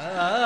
ಪ್ರೀತಿಯ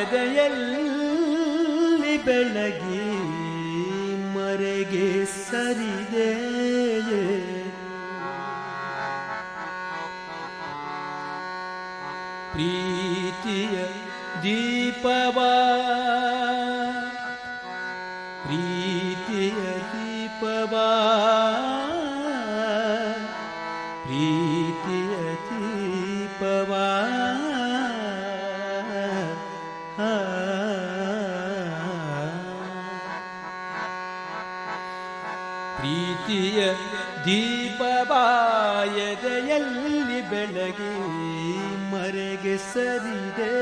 ದೀಪವಾಯದೆಯಲ್ಲಿ ಬೆಳಗಿ ಮರೆಗೆ ಸರಿದೆ. ಪ್ರೀತಿಯ ದೀಪವಾ ದೀಪವಾಯದೆಯಲ್ಲಿ ಬೆಳಗಿ ಮರೆಗೆ ಸರಿದೆ.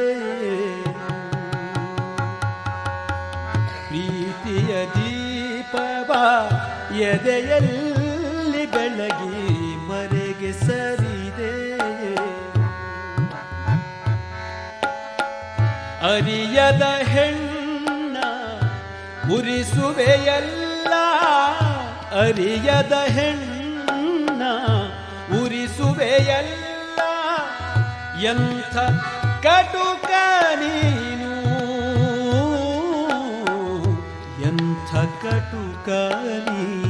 ಪ್ರೀತಿಯ ದೀಪವ ಎದೆಯಲ್ಲಿ ಬೆಳಗಿ ಮರೆಗೆ ಸರಿದೆ. ಅರಿಯದ ಹೆಣ್ಣ ಉರಿಸುವೆಯಲ್ಲ ಅರಿಯದ ಹೆಣ್ಣ ಉರಿಸುವೆಯಲ್ಲ ಎಂಥ ಕಟುಕ ನೀನು? ಎಂಥ ಕಟುಕ ನೀನು?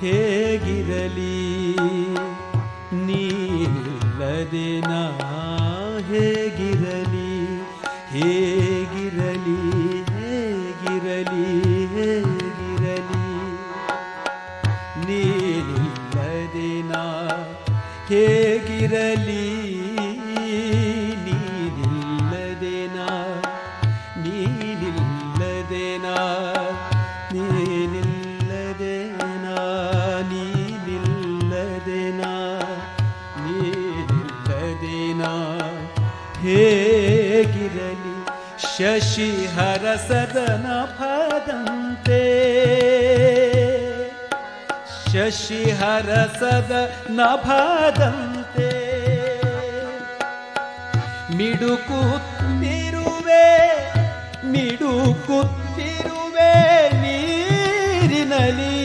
ಹೇಗಿರಲಿ? ನೀಲ್ಲದೆ ನಾ ಹೇಗಿರಲಿ? ಹೇಗಿರಲಿ? ಹೇಗಿರಲಿ? ಹೇಗಿರಲಿ? ನೀಲ್ಲದೆ ನಾ ಹೇಗಿರಲಿ? ಹೇಗಿರಲಿ? ಶಶಿ ಹರಸದನ ಪದಂತೆ. ಶಶಿ ಹರಸದ ನಭದಂತೆ ಮಿಡುಕುತ್ತಿರುವೆ ಮಿಡುಕುತ್ತಿರುವೆ ನೀರಿನಲಿ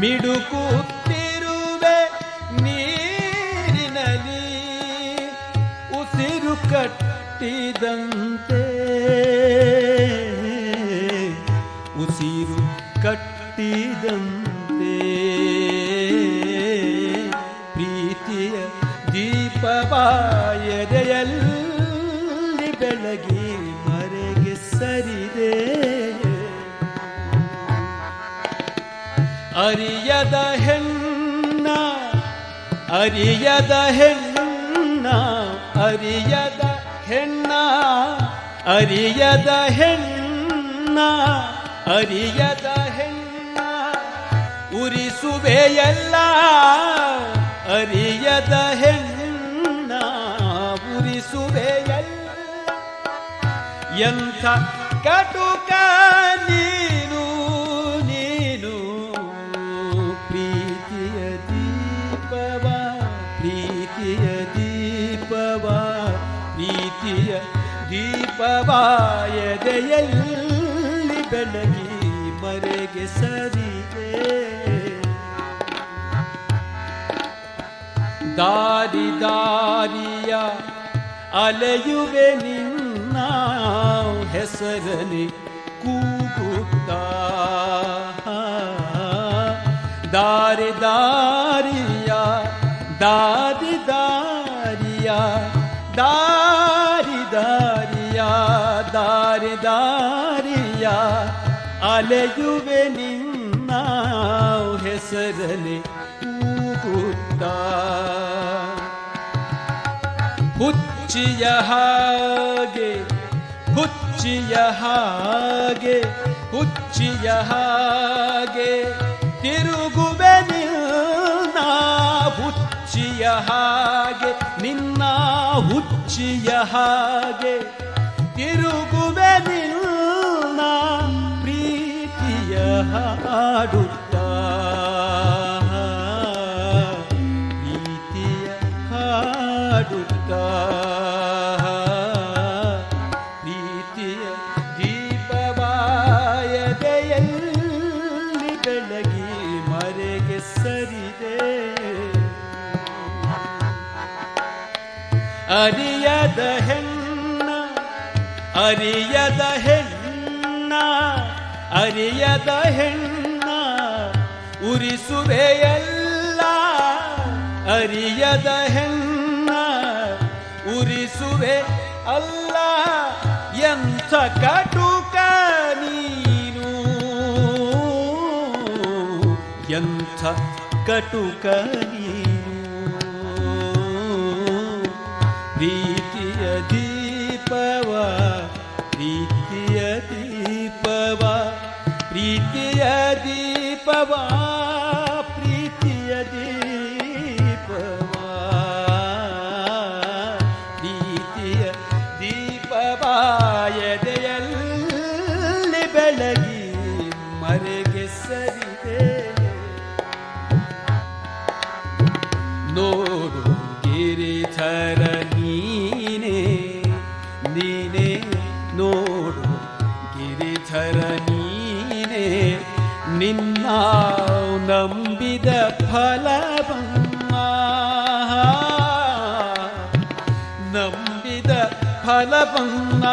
ಮಿಡುಕುತ್ತಿರುವೆ ಕಟ್ಟಿದಂತೆ. ಉಸಿರು ಕಟ್ಟಿದಂತೆ. ಪ್ರೀತಿಯ ದೀಪವಾಯದೆಯಲ್ಲಿ ಬೆಳಗಿ ಮರೆಗೆ ಸರಿದೆ. ಅರಿಯದ ಹೆಣ್ಣ ಅರಿಯದ ಹೆಣ್ಣ ಹೆಣ್ಣ ಅರಿಯದ ಹೆಣ್ಣ ಅರಿಯದ ಹೆಣ್ಣ ಉರಿಸುವೆಯಲ್ಲ ಅರಿಯದ ಹೆಣ್ಣ ಉರಿಸುವೆಯಲ್ಲ ಎಂಥ ಕಟುಕ ಎದೆಯಲ್ಲಿ ಬೆಳಗಿ ಮರೆಗೆ ಸರಿದೆ. ದಾರಿ ದಾರಿಯ ಅಲೆಯುವೆ ನಿನ್ನ ಹೆಸರನೆ ಕೂಗುತ್ತ. ದಾರಿ ದಾರಿಯ ದಾರಿ ದಾರಿಯ, ದಾರಿ ಅಲೆಯುವೆ ನಿನ್ನ ಹೆಸರನೆ ಕೂಗುತ್ತ ಹುಚ್ಚಿಯ ಹಾಗೆ ಹುಚ್ಚಿಯ ಹಾಗೆ ಹುಚ್ಚಿಯ ಹಾಗೆ ತಿರುಗುವೆ ನಿನ್ನ ಹುಚ್ಚಿಯ ಹಾಗೆ, ನಿನ್ನ ಹುಚ್ಚಿಯ ಹಾಗೆ ತಿರುಗುವೆ ನಿನ್ನ ಹಾಡುತ್ತಾ ಪ್ರೀತಿಯ ಹಾಡುತ್ತ. ಪ್ರೀತಿಯ ದೀಪವಾಯದೆಯಲ್ಲಿ ಬೆಳಗಿ ಮರೆಗೆ ಸರಿದೆ. ಅರಿಯದ ಹೆಣ್ಣ ಅರಿಯದ ಹೆಣ್ಣ. ಅರಿಯದ ಹೆಣ್ಣ ಉರಿಸುವೆಯಲ್ಲ. ಅರಿಯದ ಹೆಣ್ಣ ಉರಿಸುವೆ ಅಲ್ಲ. ಎಂಥ ಕಟುಕ ನೀನು. ಎಂಥ ಕಟುಕ ನೀನು. ದೀಪವ ಪ್ರೀತಿಯ ದೀಪವ ಪ್ರೀತಿಯ ದೀಪವ ಎದೆಯಲ್ಲಿ ಬೆಳಗಿ ಮರೆಗೆ ಸರಿದೆ. ನೋಡು ಗಿರಿಧರ ನಂಬಿದ ಫಲವನ್ನ ನಂಬಿದ ಫಲವನ್ನ